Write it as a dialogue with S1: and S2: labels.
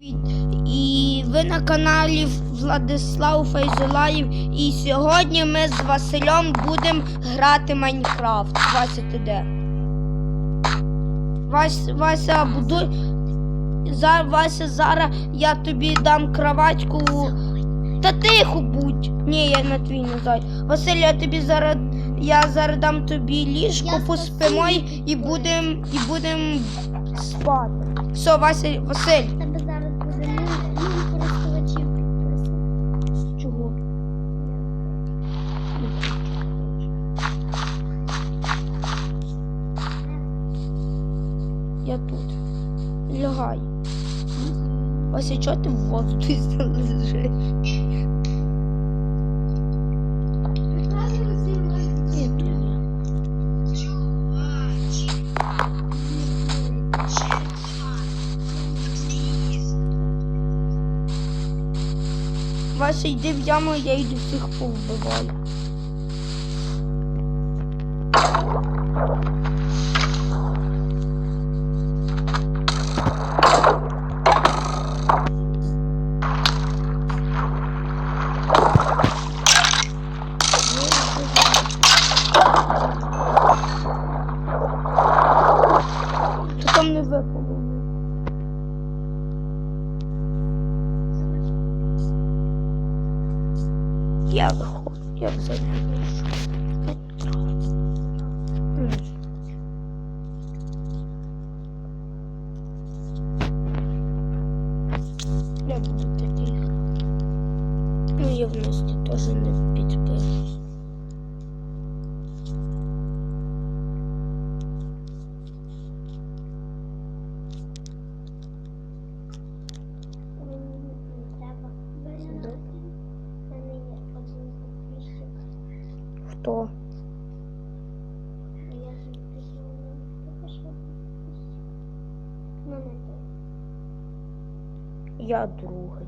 S1: І ви на каналі Владислав Фейзулаєв. І сьогодні ми з Василем будемо грати Майнкрафт. Вася, ти де? Вася, Вася, будуй. За, Вася, зараз я тобі дам кроватьку. Та тихо будь. Ні, я на твій не зай. Василь, я тобі зараз. Я зараз дам тобі ліжко,
S2: Я
S1: поспимо і будемо і будем спати. Все, Вася, Василь. Я тут. Лягай. Вася, чого ти в воздухі лежиш? Вася, йди в яму, я йду всіх повбиваю. Я виходжу, я взагалі. Я буду такий. Ну, я в Насті теж не підпишусь.
S2: кто. Я
S1: другой.